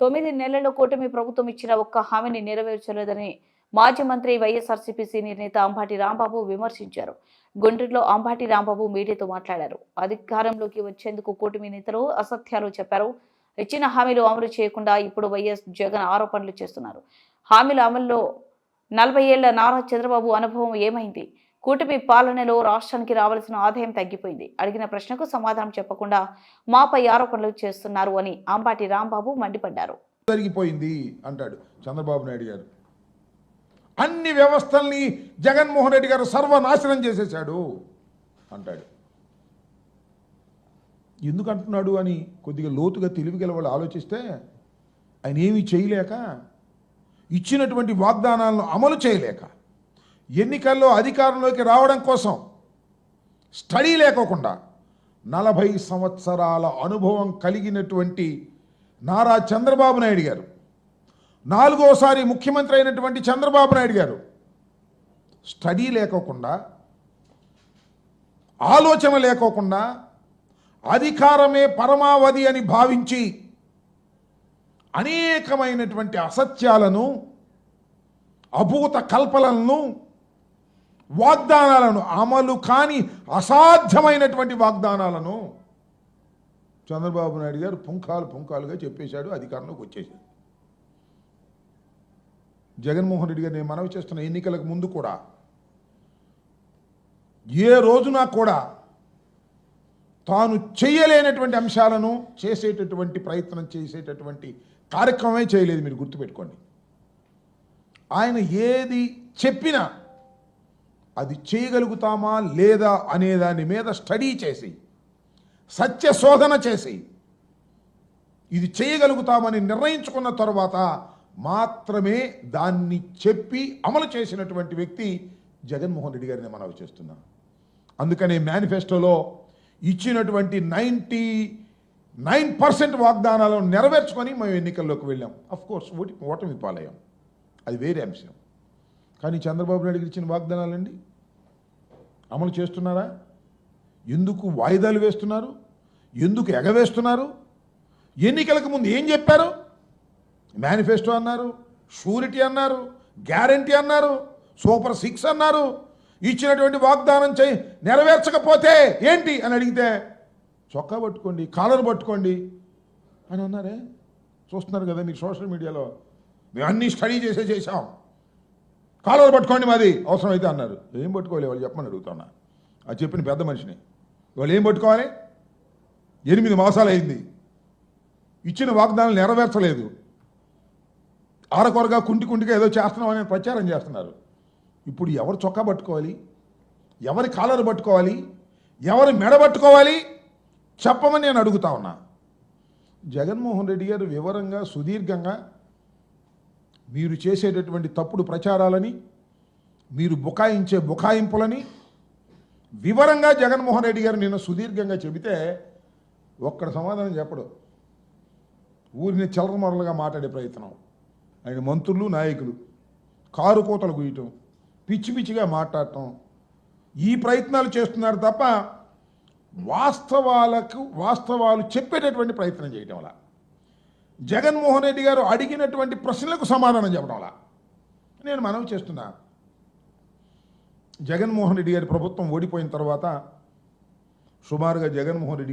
తొమ్మిది నెలల్లో కూటమి ప్రభుత్వం ఇచ్చిన ఒక్క హామీని నెరవేర్చలేదని మాజీ మంత్రి వైఎస్ఆర్సీపీ సీనియర్ నేత అంబాటి రాంబాబు విమర్శించారు. గుంటూరులో అంబాటి రాంబాబు మీడియాతో మాట్లాడారు. అధికారంలోకి వచ్చేందుకు కూటమి నేతలు అసత్యాలు చెప్పారు. ఇచ్చిన హామీలు అమలు చేయకుండా ఇప్పుడు వైఎస్ జగన్ ఆరోపణలు చేస్తున్నారు. హామీల అమల్లో నలభై ఏళ్ళ నారా చంద్రబాబు అనుభవం ఏమైంది? కూటమి పాలనలో రాష్ట్రానికి రావాల్సిన ఆదాయం తగ్గిపోయింది. అడిగిన ప్రశ్నకు సమాధానం చెప్పకుండా మాపై ఆరోపణలు చేస్తున్నారు అని అంబాటి రాంబాబు మండిపడ్డారు. జరిగిపోయింది అంటాడు చంద్రబాబు నాయుడు గారు. అన్ని వ్యవస్థల్ని జగన్మోహన్ రెడ్డి గారు సర్వనాశనం చేసేశాడు అంటాడు. ఎందుకు అంటున్నాడు అని కొద్దిగా లోతుగా తెలివి వాళ్ళు ఆలోచిస్తే ఆయన ఏమీ చేయలేక ఇచ్చినటువంటి వాగ్దానాలను అమలు చేయలేక ఎన్నికల్లో అధికారంలోకి రావడం కోసం స్టడీ లేకోకుండా నలభై సంవత్సరాల అనుభవం కలిగినటువంటి నారా చంద్రబాబు నాయుడు గారు నాలుగోసారి ముఖ్యమంత్రి అయినటువంటి చంద్రబాబు నాయుడు గారు స్టడీ లేకోకుండా ఆలోచన లేకోకుండా అధికారమే పరమావధి అని భావించి అనేకమైనటువంటి అసత్యాలను అభూత కల్పనలను వాగ్దానాలను అమలు కాని అసాధ్యమైనటువంటి వాగ్దానాలను చంద్రబాబు నాయుడు గారు పుంఖాలు పుంఖాలుగా చెప్పేశాడు అధికారంలోకి వచ్చేసాడు జగన్మోహన్ రెడ్డి గారు నేను మనవి చేస్తున్న ఎన్నికలకు ముందు కూడా ఏ రోజున కూడా తాను చేయలేనటువంటి అంశాలను చేసేటటువంటి ప్రయత్నం చేసేటటువంటి కార్యక్రమమే చేయలేదు మీరు గుర్తుపెట్టుకోండి. ఆయన ఏది చెప్పినా అది చేయగలుగుతామా లేదా అనే దాని మీద స్టడీ చేసి సత్య శోధన చేసి ఇది చేయగలుగుతామని నిర్ణయించుకున్న తర్వాత మాత్రమే దాన్ని చెప్పి అమలు చేసినటువంటి వ్యక్తి జగన్మోహన్ రెడ్డి గారిని మనవి చేస్తున్నా. అందుకనే మేనిఫెస్టోలో ఇచ్చినటువంటి నైంటీ నైన్ పర్సెంట్ వాగ్దానాలను నెరవేర్చుకొని మేము ఎన్నికల్లోకి వెళ్ళాం. అఫ్ కోర్స్ ఓటి ఓటమి పాలయ్యాం. అది వేరే అంశం. కానీ చంద్రబాబు నాయుడు ఇచ్చిన వాగ్దానాలండి? అమలు చేస్తున్నారా? ఎందుకు వాయిదాలు వేస్తున్నారు? ఎందుకు ఎగవేస్తున్నారు? ఎన్నికలకు ముందు ఏం చెప్పారు? మేనిఫెస్టో అన్నారు షూరిటీ అన్నారు గ్యారంటీ అన్నారు సూపర్ సిక్స్ అన్నారు ఇచ్చినటువంటి వాగ్దానం చేయి నెరవేర్చకపోతే ఏంటి అని అడిగితే చొక్కా పట్టుకోండి కాలర్ పట్టుకోండి అని అన్నారే? చూస్తున్నారు కదా మీరు సోషల్ మీడియాలో. మేము అన్నీ స్టడీ చేసే చేసాం కాలువలు పట్టుకోండి మాది. అవసరమైతే అన్నారు. ఏం పట్టుకోవాలి? వాళ్ళు చెప్పమని అడుగుతున్నా. అది చెప్పిన పెద్ద మనిషిని. వాళ్ళు ఏం పట్టుకోవాలి? ఎనిమిది మాసాలు అయింది. ఇచ్చిన వాగ్దానాలు నెరవేర్చలేదు. ఆరకొరగా కుంటి కుంటిగా ఏదో చేస్తున్నామని ప్రచారం చేస్తున్నారు. ఇప్పుడు ఎవరు చొక్కా పట్టుకోవాలి? ఎవరి కాలర్ పట్టుకోవాలి? ఎవరి మెడ పట్టుకోవాలి? చెప్పమని నేను అడుగుతా ఉన్నా. జగన్మోహన్ రెడ్డి గారు వివరంగా సుదీర్ఘంగా మీరు చేసేటటువంటి తప్పుడు ప్రచారాలని మీరు బుకాయించే బుకాయింపులని వివరంగా జగన్మోహన్ రెడ్డి గారు నిన్న సుదీర్ఘంగా చెబితే ఒక్కడ సమాధానం చెప్పడు. ఊరిని చలరమరలుగా మాట్లాడే ప్రయత్నం. ఆయన మంత్రులు నాయకులు కారు కోతలు గుయ్యటం పిచ్చి పిచ్చిగా మాట్లాడటం. ఈ ప్రయత్నాలు చేస్తున్నారు తప్ప వాస్తవాలకు వాస్తవాలు చెప్పేటటువంటి ప్రయత్నం చేయటం అలా జగన్మోహన్ రెడ్డి గారు అడిగినటువంటి ప్రశ్నలకు సమాధానం చెప్పడం వల్ల నేను మనవి చేస్తున్నా. జగన్మోహన్ రెడ్డి గారి ప్రభుత్వం ఓడిపోయిన తర్వాత సుమారుగా జగన్మోహన్ రెడ్డి గారు